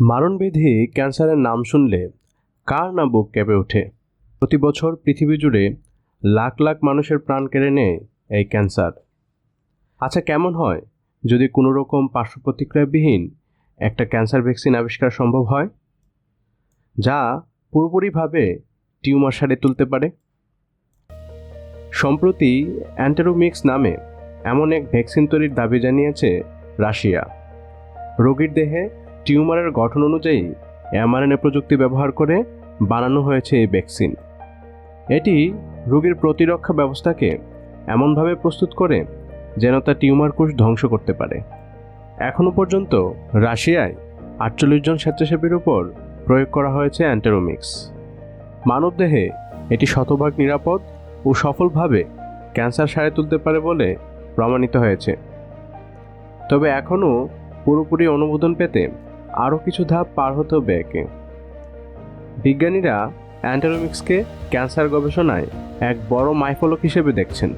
মারণবেধি ক্যান্সারের নাম শুনলে কার না বুক কেঁপে ওঠে? প্রতি বছর পৃথিবী জুড়ে লাখ লাখ মানুষের প্রাণ কেড়ে নেয় এই ক্যান্সার। আচ্ছা কেমন হয় যদি কোনো রকম পার্শ্ব প্রতিক্রিয়াবিহীন একটা ক্যান্সার ভ্যাকসিন আবিষ্কার সম্ভব হয়? যা পুরোপুরিভাবে টিউমার সারে তুলতে পারে। সম্প্রতি অ্যান্টেরোমিক্স নামে এমন এক ভ্যাকসিন তৈরির দাবি জানিয়েছে রাশিয়া। রোগীর দেহে টিউমারের গঠন অনুযায়ী এমআরএনএ প্রযুক্তি ব্যবহার করে বানানো হয়েছে এই ভ্যাকসিন। এটি রোগীর প্রতিরক্ষা ব্যবস্থাকে এমনভাবে প্রস্তুত করে যেন তা টিউমার কোষ ধ্বংস করতে পারে। এখনও পর্যন্ত রাশিয়ায় আটচল্লিশ জন স্বেচ্ছাসেবীর উপর প্রয়োগ করা হয়েছে অ্যান্টেরোমিক্স। মানবদেহে এটি শতভাগ নিরাপদ ও সফলভাবে ক্যান্সার সারে তুলতে পারে বলে প্রমাণিত হয়েছে। তবে এখনও পুরোপুরি অনুমোদন পেতে আরও কিছু ধাপ পার হতে হবে একে। বিজ্ঞানীরা অ্যান্টারোমিক্সকে ক্যান্সার গবেষণায় এক বড় মাইফলক হিসেবে দেখছেন।